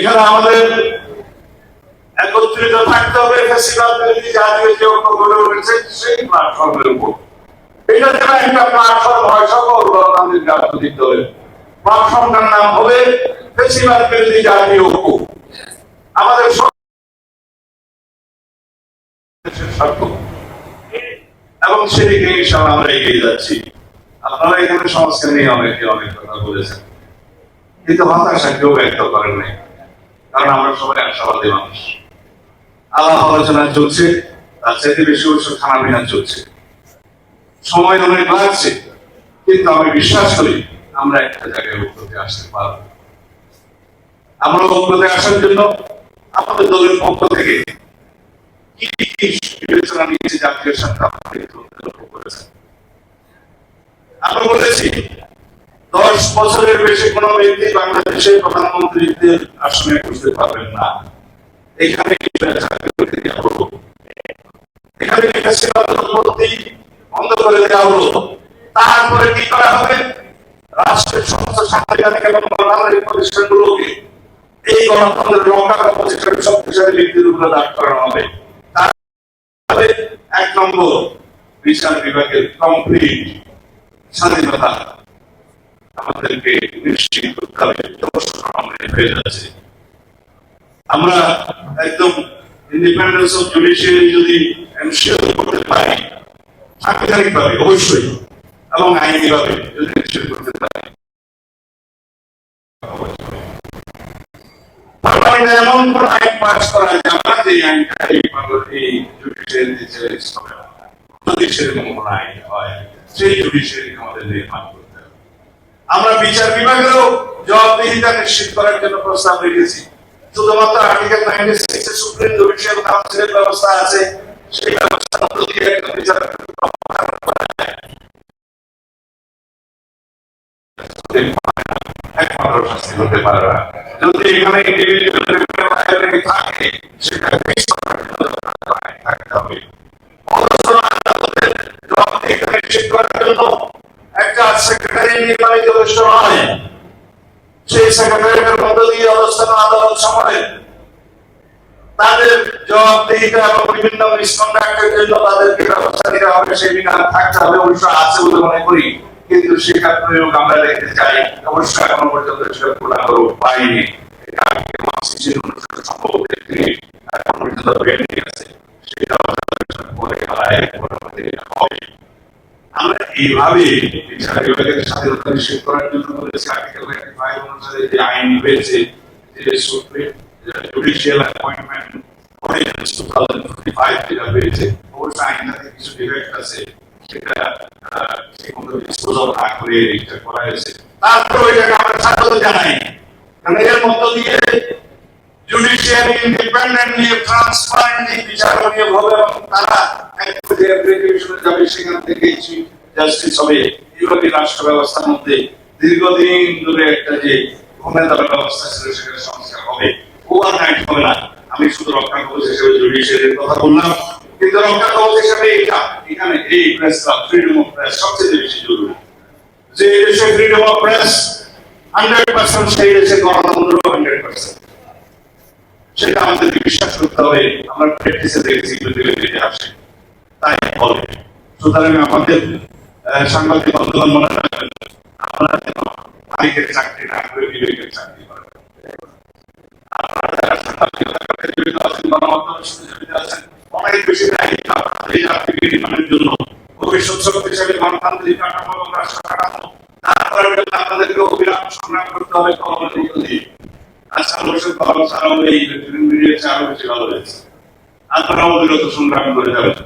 এখানে আমাদের একত্রিত থাকতে হবে জাতীয় যে গড়ে উঠেছে, সেই প্ল্যাটফর্মের উপর। এটা যেন একটা প্ল্যাটফর্ম হয়, সকল গণতান্ত্রিক প্ল্যাটফর্মটার নাম হবে জাতীয় ঐক্য আমাদের এবং সেদিকে আমরা এগিয়ে যাচ্ছি। আপনারা এখানে সংস্কার নিয়ে অনেকে অনেক কথা বলেছেন। কিন্তু হতাশা কেউ ব্যক্ত করেন নাই। কারণ আমরা সবাই আশাবাদী মানুষ। আলাপ আলোচনা চলছে, তার চাইতে বেশি অবশ্য খানাপিনা চলছে। সময় অনেক লাগছে কিন্তু আমি বিশ্বাস করি আমরা একটা জায়গায় ঐক্যতে আসতে পারব। আমরা ঐক্যতে আসার জন্য আমাদের দলের পক্ষ থেকে কি কি বিবেচনা নিয়েছে জাতীয় করেছেন? আমরা বলেছি দশ বছরের বেশি কোন ব্যক্তি বাংলাদেশের প্রধানমন্ত্রীদের আসনে বসতে পারবেন না। এখানে এখানে বন্ধ করে দেওয়া হলো? তারপরে কি করা হবে? রাষ্ট্রের সমস্ত সাংবিধানিক এবং গণতান্ত্রিক প্রতিষ্ঠানগুলোকে এই গণতন্ত্রের শক্তিশালী ব্যক্তির উপরে করানো হবে। এক নম্বর, বিচার বিভাগের কমপ্লিট স্বাধীনতা। আমাদেরকে নিশ্চিত করতে আমাদের হয়ে যাচ্ছে আমরা একদম ইন্ডিপেন্ডেন্স অফ জুডিশিয়ারি যদি এনশিওর করতে পারি সাংবিধানিক ভাবে অবশ্যই, এবং আইনি ভাবে যদি এনশিওর করতে পারি। এমন কোন আইন পাস করা যাবে যে আইনটা এই এই জুডিশিয়ারি যদি সেরকম কোন আইন হয়। সেই জুডিশিয়ারি আমাদের নির্মাণ আমরা বিচার বিভাগেরও জবাবদিহিতা নিশ্চিত করার জন্য প্রস্তাব রেখেছি। শুধুমাত্র article ninety six A supreme judicial কাউন্সিলের ব্যবস্থা আছে, সেই ব্যবস্থা মধ্য দিয়ে একটা বিচার একমাত্র শাস্তি হতে পারে না। যদি এখানে ইন্ডিভিজুয়াল থাকে সেটা থাকতে হবে অথচ আদালতের জবাবদিহিতা নিশ্চিত করার জন্য একটা সেক্রেটারি নির্বাহী যথেষ্ট নয় সেই সেক্রেটারির মধ্য দিয়ে অবস্থান আদালত সময়ে তাদের জবাবদিহিতা এবং বিভিন্ন মিসকন্ডাক্টের জন্য তাদেরকে ব্যবস্থা নিতে হবে, সেই বিধান থাকতে হবে অবশ্য আছে বলে মনে করি। কিন্তু সেটা প্রয়োগ আমরা দেখতে চাই অবশ্য এখনও পর্যন্ত সেটা পূর্ণাঙ্গ পাইনি সেটা পরে হয় পরবর্তী হবে আমরা এইভাবে স্বাধীনতা নিশ্চিত করার জন্য বলেছি আর্টিকেল নাইনটি ফাইভ অনুসারে যে আইন হয়েছে যে সুপ্রিম জুডিশিয়াল অ্যাপয়েন্টমেন্ট কিছু ডিফেক্ট আছে, সেটা করে তারপরে এটাকে আমরা জানাই। কারণ এর মধ্য দিয়ে আমি শুধু রক্ষা কবচ হিসেবে জুডিশিয়ারির কথা বললাম। কিন্তু রক্ষা কবচ হিসেবে এটা, এখানে এই প্রেস ফ্রিডম অফ প্রেস সবচেয়ে বেশি জরুরি। যে দেশে freedom of press hundred percent সেই দেশে গণতন্ত্র হান্ড্রেড পার্সেন্ট সেটা আমাদেরকে বিশ্বাস করতে হবে, আমরা প্র্যাকটিসে দেখেছি ফিরে আসে। তাই হবে সুতরাং আমাদের সাংবাদিক বন্ধুগণ মনে রাখবেন, আপনারা যেন চাকরি না করে বিবেকের চাকরি করেন। গণতান্ত্রিক আপনাদেরকে অবিরাম সংগ্রাম করতে হবে আজকে কলম ছাড়াও এই ভালো হয়েছে আপনারা অবিরত সংগ্রাম করে যাবেন